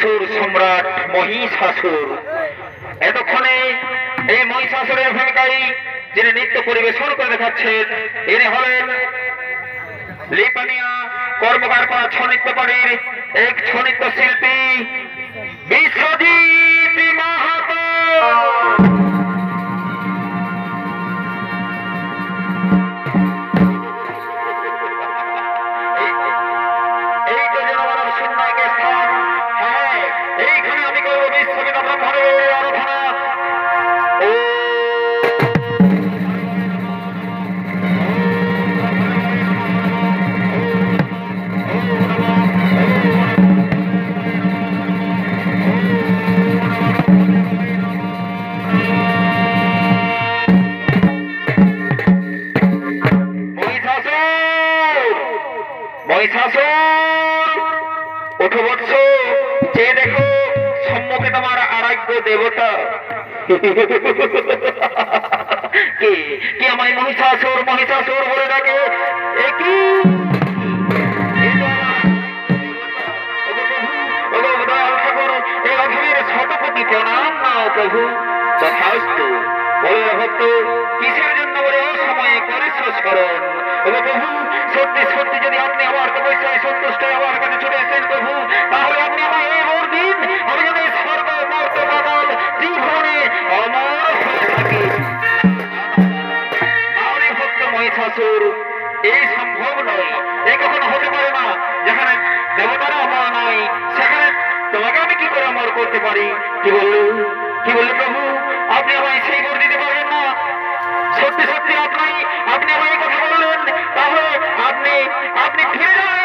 অসুর সম্রাট মহিষাসুর এতক্ষণে এই মহিষাসুরের ভূমিকায় যিনি নৃত্য পরিবেশন করে দেখাচ্ছেন, ইনি হলেন লিপানিয়া কর্মকার করা ছৌ নৃত্যকারীর এক ছনিত্য নৃত্য শিল্পী ওঠো বৎস! যে দেখো সম্মুখে তোমার আরাধ্য দেবতা। কে? কি আমায় মহিষাসুর মহিষাসুর বলে ডাকে? এ কি? তো আমার ওগো প্রভু, ওগো দয়াল ঠাকুর, এই অধমের শতকোটি প্রণাম নাও প্রভু। তথাস্তু বলে ভক্ত কিসের জন্য বলে অসময়ে করেছ স্মরণ প্রভু, সত্যি সত্যি যদি আপনি আমার তপস্যায় সন্তুষ্ট আমার কাছে ছুটে এসেন প্রভু, তাহলে আপনি আমায় এই ভোর দিন আমি যদি স্বর্গ মর্ত জীবনে অমর হয়ে থাকি আরে ভক্ত মহিষাসুর, এই সম্ভব নয় এই কখনো হতে পারে না, যেখানে দেবতারা অমর নয় সেখানে তোমাকে আমি কি করে অমর করতে পারি? কি বলল? কি বলল প্রভু? আপনি আমায় সেই বর দিতে পারবেন না। সত্যি সত্যি, আপনি আপনি আমায় আপনি আপনি ফিরে যান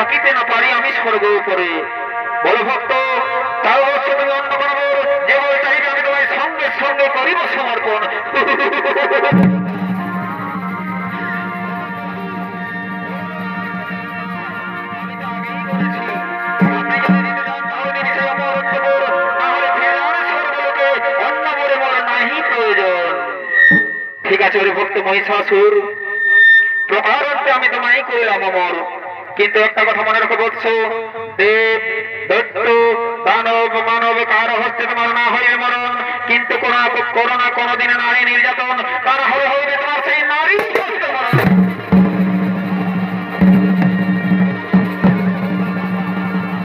থাকিতে না পারি, আমি স্বর্গ উপরে। বলো ভক্ত, তাও হচ্ছে তুমি অন্য কোনো যে বল চাইবে, আমি তোমায় সঙ্গে সঙ্গে করিব সমর্পণ। আমার ঠিক আছে, ওরে ভক্ত মহিষাসুর, প্রকারান্তে আমি তোমায় করলাম অমর। কিন্তু একটা কথা মনে রেখে বলছো দেব দত্ত দানব মানব কারও হচ্ছে তোমার না হয়ে মরণ, কিন্তু কোন করোনা কোনোদিন নারী নির্যাতন